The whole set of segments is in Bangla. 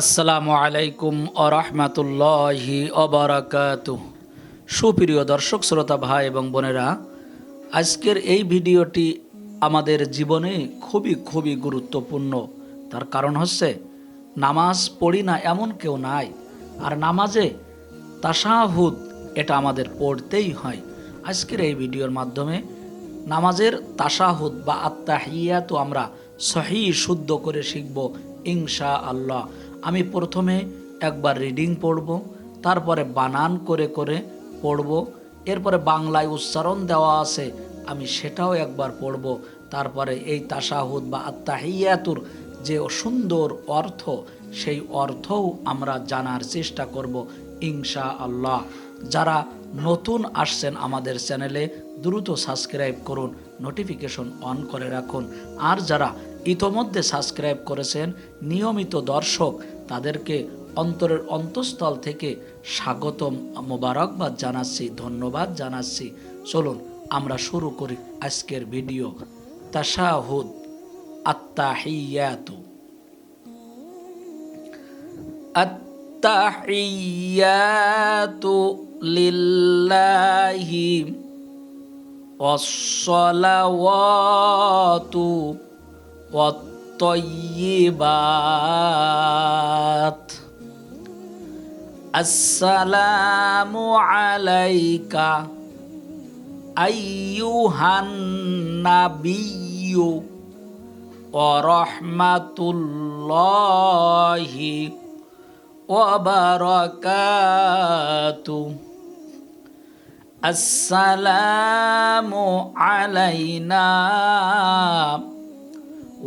আসসালামু আলাইকুম আরহামাতুল্লাহি অবরাকাত সুপ্রিয় দর্শক, শ্রোতা ভাই এবং বোনেরা, আজকের এই ভিডিওটি আমাদের জীবনে খুবই খুবই গুরুত্বপূর্ণ। তার কারণ হচ্ছে, নামাজ পড়ি না এমন কেউ নাই, আর নামাজে তাসাহুদ এটা আমাদের পড়তেই হয়। আজকের এই ভিডিওর মাধ্যমে নামাজের তাসাহুদ বা আত্মাহিয়াত আমরা সহি শুদ্ধ করে শিখব ইনশা আল্লাহ আমি প্রথমে একবার রিডিং পড়ব, তারপরে বানান করে করে পড়ব, এরপরে বাংলায় উচ্চারণ দেওয়া আছে, আমি সেটাও একবার পড়ব। তারপরে এই তাসাহুদ বা আত্মাহিয়াতুর যে সুন্দর অর্থ, সেই অর্থও আমরা জানার চেষ্টা করব ইনশা আল্লাহ যারা নতুন আসছেন আমাদের চ্যানেলে, দ্রুত সাবস্ক্রাইব করুন নোটিফিকেশন অন করে রাখুন। আর যারা ইতোমধ্যে সাবস্ক্রাইব করেছেন, নিয়মিত দর্শক তাদেরকে অন্তরের অন্তঃস্থল থেকে স্বাগতম মোবারকবাদ জানাচ্ছি ধন্যবাদ জানাচ্ছি চলুন আমরা শুরু করি আজকের ভিডিও তাশাহুদ আত্মাহিয়াতু التحيات لله والصلوات والطيبات السلام عليك أيها النبي ورحمة الله وبركاته السلام علينا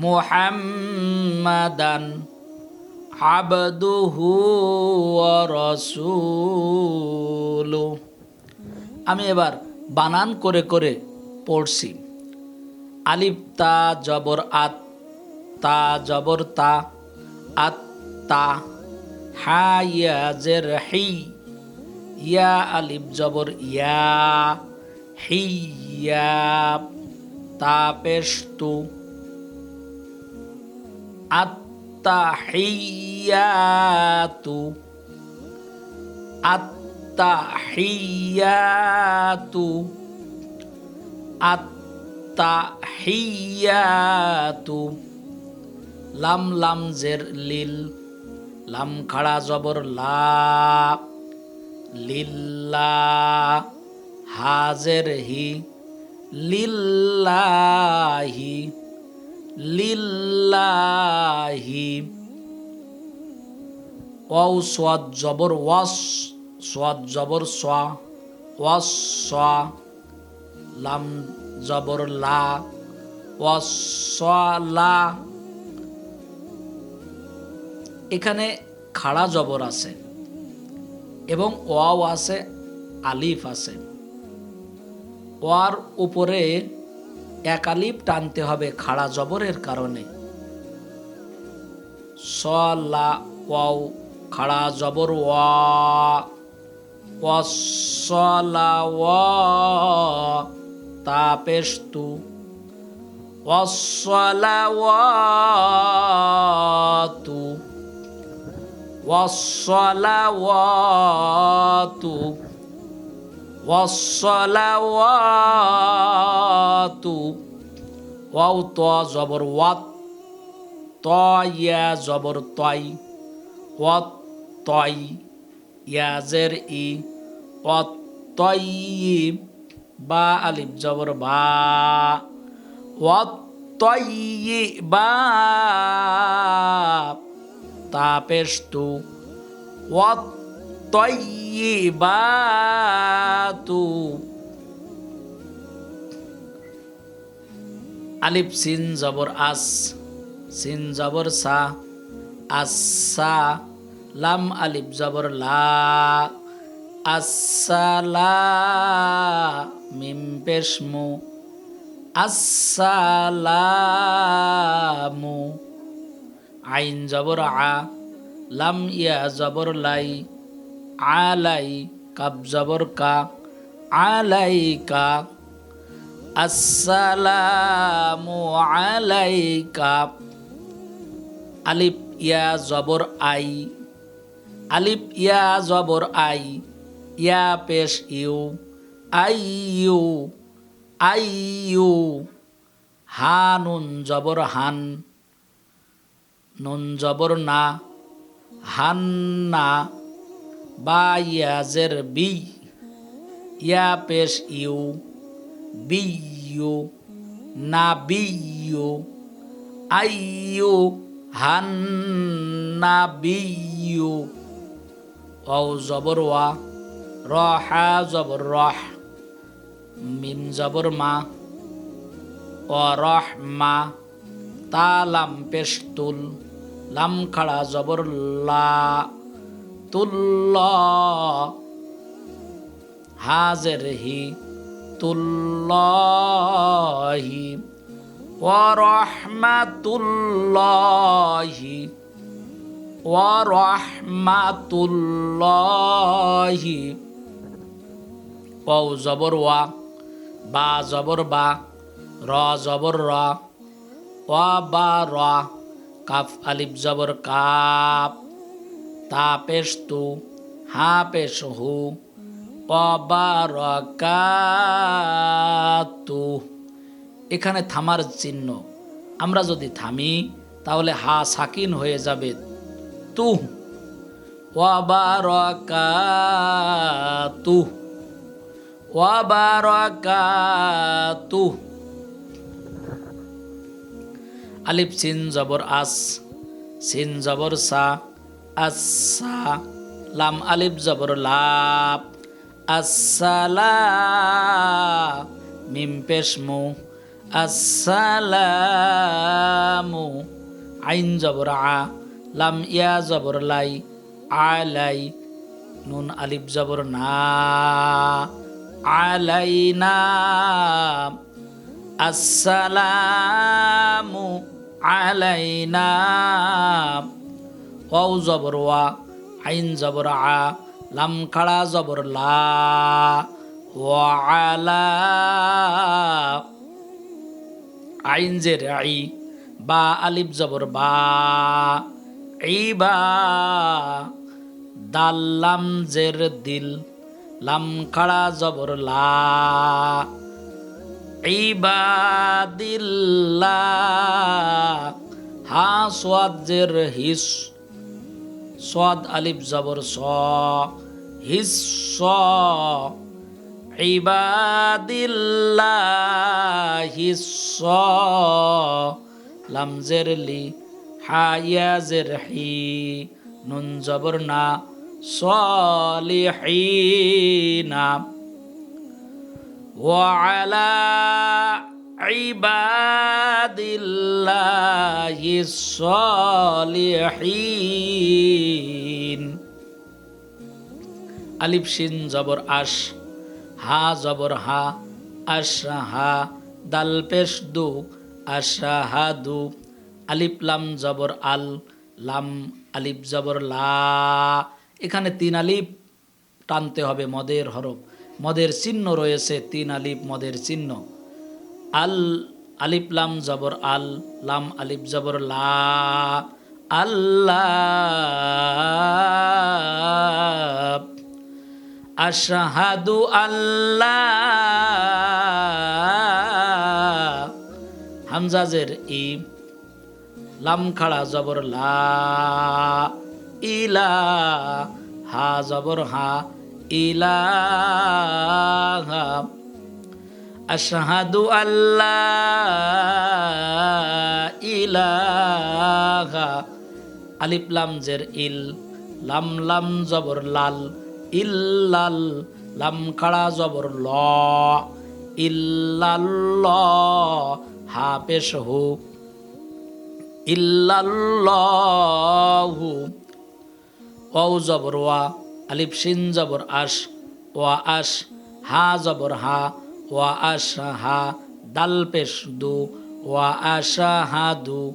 মুহাম্মাদান আবদুহু রসুলু। আমি এবার বানান করে করে পড়ছি। আলিফ, তা, জবর, আত, তা, জবর, তা, আত, তা, হা, ইয়া, জের, হি, ইয়া, আলিফ, জবর, ইয়া, হি, ইয়া, তা, পেশ, তু আত্তাহিয়াতু। আত্তাহিয়াতু। আত্তাহিয়াতু। লাম লাম জের লিল, লাম খাড়া জবর লা, লিল্লা। হাজের হি, লিল্লাহি। লিল্লাহি। ওয়াও, সোয়াদ জবর, ওয়াস, সোয়াদ জবর, সোয়া, ওয়াস, সোয়া, লাম জবর, লা, ওয়াস লা। এখানে খাড়া জবর আছে এবং ওয়াও আছে, আলিফ আছে। ওয়ার উপরে এক আলিফ টানতে হবে খাড়া জবরের কারণে। স লা ওয়াও, খাড়া জবর ওয়া। ওয়া, তা পেস্তু ওয়াসলা ওয়াতু ওয়াসলা ওয়াতু ওয়াসলাওয়াতু ত জবর ওয়াত ত জবর তয় ওয়াত তয় ইয়াজের ই ওয়াত বা আলিফ জবর বা ওয়াত তয়িবা তা পেস্তু ওয়াত আলিফ সিন জবর আস সিন জবর সা আসা লাম আলিফ জবর লা আসসালা মিম পেশমু আসসালামু আইন জবর আ লাম ইয়া জবর লাই আলাই কাব জবর কা আলাইকা আসসালামু আলাইকা। আলিফ, ইয়া, জবর, আই। আলিফ, ইয়া, জবর, আই। ইয়া, পেশ, ইউ, আই ইউ আই, ইউ। হা, নুন, জবর, হান। নুন, জবর, না। হান্না বা ইয়াজের বি। ইয়া পেশ ইউ। বিয়ু। না বিয়ু। আইয়ু। হান্না বিয়ু। ও জবর ওয়া। রহা জবর রহ। মিম জবর মা। ও রহ মা। তালাম পেস্তুল লাম খাড়া জবর লা। তুল্লা হাজের হি তুল্লাহি ওরহমাতুল্লাহি ওরহমাতুল্লাহি ও জবর ওয়া, বা জবর বা, র জবর র, ওয়া বা র, কাফ আলিফ জবর কাপ। তা পেশ তু হা পেশ হু অবারকাতু এখানে থামার চিহ্ন। আমরা যদি থামি, তাহলে হা সাকিন হয়ে যাবে। তু। ওয়াবারকাতু। ওয়াবারকাতু। আলিফ, সিন, জবর, আস। সিন, জবর, সা। আসা লাম আলিফ, জবর লাভ আসসালা মিম পেশমু আসসালামু, আইন, জবর, আ। লাম, ইয়া, জবর, লাই, আলাই, নুন, আলিফ, জবর, না। আলাইনা। আসসালামু আলাইনা। ওয়াও জবর ওয়া, আইন জবর আ, লাম খাড়া জবর লা আইন জের আই, বা আলিফ জবর বা ইবা দাল লাম জের দিল, লাম খাড়া জবর লা ইবাদিল্লাহ হা সোয়াদ জের হিস সোয়াদ আলিফ জবর স হিস স ইবাদিল্লাহ হিস লাম জের লি হাইয়া জের হি নুন জবর না সলিহিনা وعلى ইবাদিল্লাহি আলিফ শিন জবর আশ, হা জবর হা আশা হা দাল পেশ দু আশা হা দু, আলিফ লাম জবর আল, লাম আলিফ জবর লা। এখানে তিন আলিপ টানতে হবে মদের হরফ। মদের চিহ্ন রয়েছে তিন আলিফ মদের চিহ্ন। আল আলিফ লাম জবর আল, লাম আলিফ জবর লা, আল্লাহ। আশহাদু আল্লাহ হামজাজের ই, লাম খাড়া জবর লা ইলা হা জবর হা, ইলাহা। আশহাদু আল্লাহ ইলাহা। আলিফ লাম জের ইল, লাম লাম জবর লাল, ইল্লাল, লাম খাড়া জবর ল ইল্লাল্ল হা পেশ হু, ইল্লাল্লাহু ওয়াউ জবর ওয়া, আলিফ শিন জবর আশ, ওয়া আশ, হা জবর হা ওয়া আশ হা দাল পেশ দু ওয়া আশা হা দু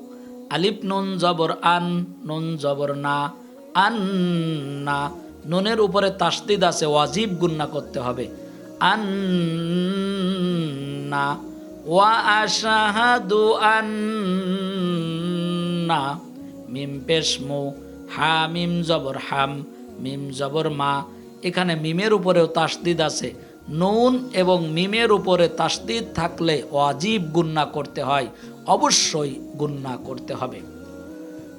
আলিফ নুন জবর আন, নুন জবর না, আন না। নুনের উপরে তাসদিদ আছে, ওয়াজিব গুন্না করতে হবে। আন না। ওয়া আশাহাদু আন্না মিম পেশ মু, হা মিম জবর হাম, মিম জবর মা। এখানে মিমের উপরেও তাসদিদ আছে নুন এবং মিমের উপরে তাসদিদ থাকলে ওয়াজিব গুন্না করতে হয়, অবশ্যই গুন্না করতে হবে।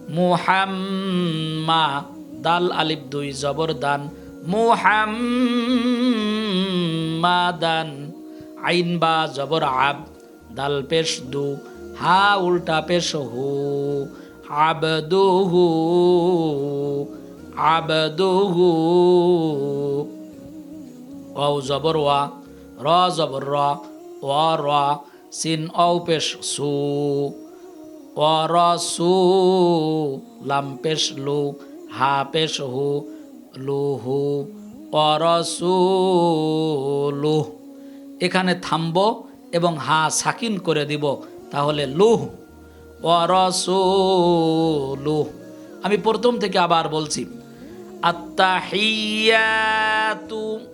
মুহাম্মা, দাল আলিফ দুই, জবর দান। মুহাম্মাদান আইন বা জবর আব, দাল পেশ দু, হা উল্টা পেশ হু। আবদুহু আবদুহু ওয়াও জবর ওয়া র জবর র ওয়া র সিন অও পেশ সু ওয়া র সু লাম পেশ লু হা পেশ হু লু হু ওয়া র সু লু এখানে থামব এবং হা সাকিন করে দিব তাহলে লুহ ওয়ারসুলুহ আমি প্রথম থেকে আবার বলছি, আত্তাহিয়াতু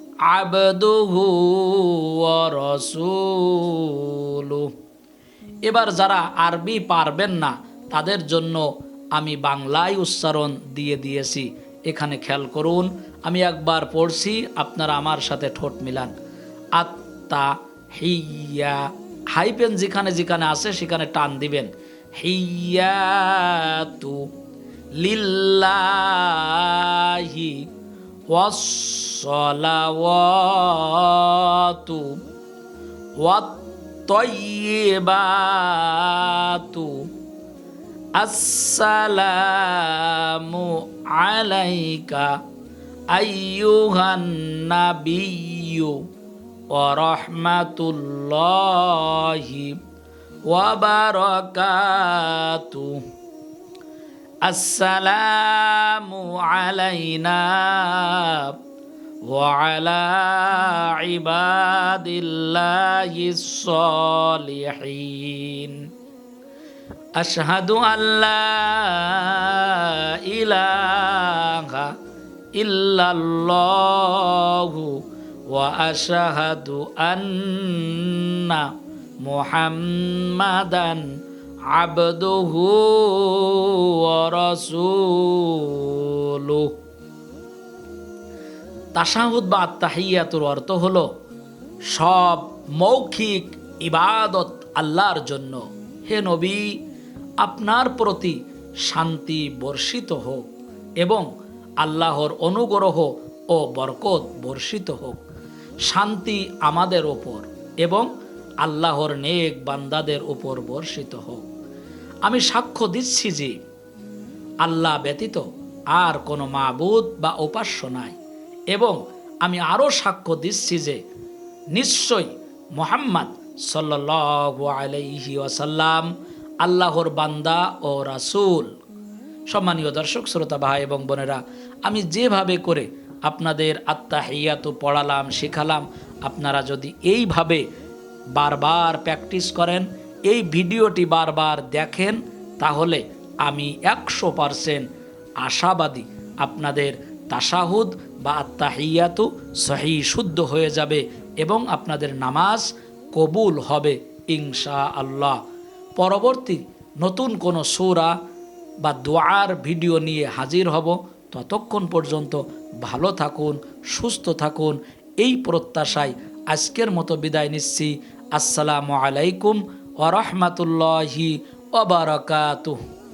আবদুহু রসুলু। এবার যারা আরবি পারবেন না, তাদের জন্য আমি বাংলায় উচ্চারণ দিয়ে দিয়েছি। এখানে খেয়াল করুন, আমি একবার পড়ছি, আপনারা আমার সাথে ঠোঁট মিলান। আত্মা হিয়া হাইপেন যেখানে যেখানে আছে, সেখানে টান দিবেন। হিয়া তু লিল্লাহি والصلوات والطيبات السلام عليك أيها النبي ورحمة الله وبركاته السلام علينا وعلى عباد الله الصالحين. أشهد أن لا إله إلا الله وأشهد أن محمدا عبده ورسوله তাসাহুদ বা আত্মাহিয়াতুর অর্থ হল সব মৌখিক ইবাদত আল্লাহর জন্য হে নবী আপনার প্রতি শান্তি বর্ষিত হোক এবং আল্লাহর অনুগ্রহ ও বরকত বর্ষিত হোক শান্তি আমাদের ওপর এবং আল্লাহর নেক বান্দাদের উপর বর্ষিত হোক আমি সাক্ষ্য দিচ্ছি যে আল্লাহ ব্যতীত আর কোনো মাবুদ বা উপাস্য নাই। এবং আমি আরও সাক্ষ্য দিচ্ছি যে নিশ্চয়ই মোহাম্মদ সাল্লাল্লাহু আলাইহি আল্লাহর বান্দা ও রাসূল। সম্মানীয় দর্শক, শ্রোতা, ভাই এবং বোনেরা, আমি যেভাবে করে আপনাদের আত্মা আত্মাহিয়াত পড়ালাম, শেখালাম, আপনারা যদি এইভাবে বারবার প্র্যাকটিস করেন এই ভিডিওটি বারবার দেখেন, তাহলে আমি একশো পারসেন্ট আশাবাদী আপনাদের তাসাহুদ বা আত্মাহিয়াতু সহি শুদ্ধ হয়ে যাবে এবং আপনাদের নামাজ কবুল হবে ইনশা আল্লাহ পরবর্তী নতুন কোনো সৌরা বা দোয়ার ভিডিও নিয়ে হাজির হব। ততক্ষণ পর্যন্ত ভালো থাকুন, সুস্থ থাকুন। এই প্রত্যাশায় আজকের মতো বিদায় নিচ্ছি। আসসালামু আলাইকুম ওরহমতুল্লাহি ওবরাকাতুহ